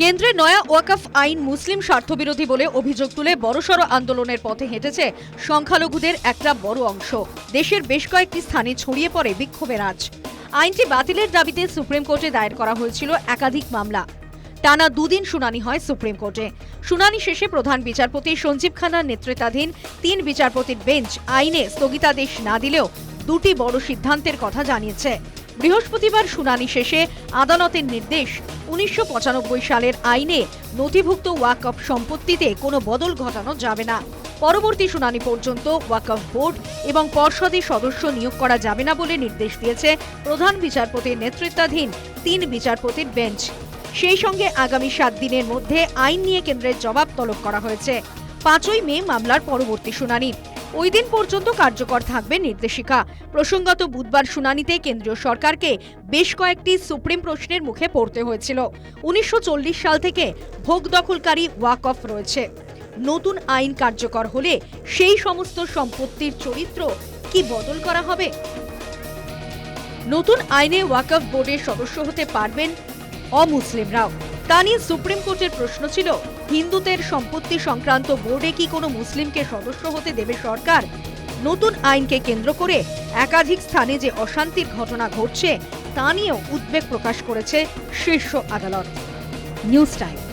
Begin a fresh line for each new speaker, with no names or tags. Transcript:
কেন্দ্রের নয়া ওয়াকফ আইন মুসলিম স্বার্থবিরোধী বলে অভিযোগ তুলে বড়সড় আন্দোলনের পথে হেঁটেছে সংখ্যালঘুদের একটা বড় অংশ। দেশের বেশ কয়েকটি স্থানে ছড়িয়ে পড়ে বিক্ষোভের আজ আইনটি বাতিলের দাবিতে সুপ্রিম কোর্টে দায়ের করা হয়েছিল একাধিক মামলা। টানা দুদিন শুনানি হয় সুপ্রিম কোর্টে। শুনানি শেষে প্রধান বিচারপতি সঞ্জীব খানার নেতৃত্বাধীন তিন বিচারপতির বেঞ্চ আইনে স্থগিতাদেশ না দিলেও দুটি বড় সিদ্ধান্তের কথা জানিয়েছে। বৃহস্পতিবার শুনানি শেষে আদালতের নির্দেশ, উনিশশো সালের আইনে নথিভুক্ত ওয়াকফ সম্পত্তিতে কোনো বদল ঘটানো যাবে না। পরবর্তী শুনানি পর্যন্ত ওয়াকফ বোর্ড এবং পর্ষদের সদস্য নিয়োগ করা যাবে না বলে নির্দেশ দিয়েছে প্রধান বিচারপতির নেতৃত্বাধীন তিন বিচারপতির বেঞ্চ। সেই সঙ্গে আগামী সাত দিনের মধ্যে আইন নিয়ে কেন্দ্রের জবাব তলব করা হয়েছে। পাঁচই মে মামলার পরবর্তী শুনানি। ওই দিন পর্যন্ত কার্যকর থাকবে নির্দেশিকা। প্রসঙ্গত বুধবার শুনানিতে কেন্দ্রীয় সরকারকে বেশ কয়েকটি সুপ্রিম প্রশ্নের মুখে পড়তে হয়েছিল। উনিশশো চল্লিশ সাল থেকে ভোগ দখলকারী ওয়াক অফ রয়েছে। নতুন আইন কার্যকর হলে সেই সমস্ত সম্পত্তির চরিত্র কি বদল করা হবে? নতুন আইনে ওয়াকফ বোর্ডের সদস্য হতে পারবেন অমুসলিমরাও তা নিয়ে সুপ্রিম কোর্টের প্রশ্ন ছিল, হিন্দুদের সম্পত্তি সংক্রান্ত বোর্ডে কি কোনো মুসলিমকে সদস্য হতে দেবে সরকার? নতুন আইনকে কেন্দ্র করে একাধিক স্থানে যে অশান্তির ঘটনা ঘটছে, তা নিয়েও উদ্বেগ প্রকাশ করেছে শীর্ষ আদালত। News time.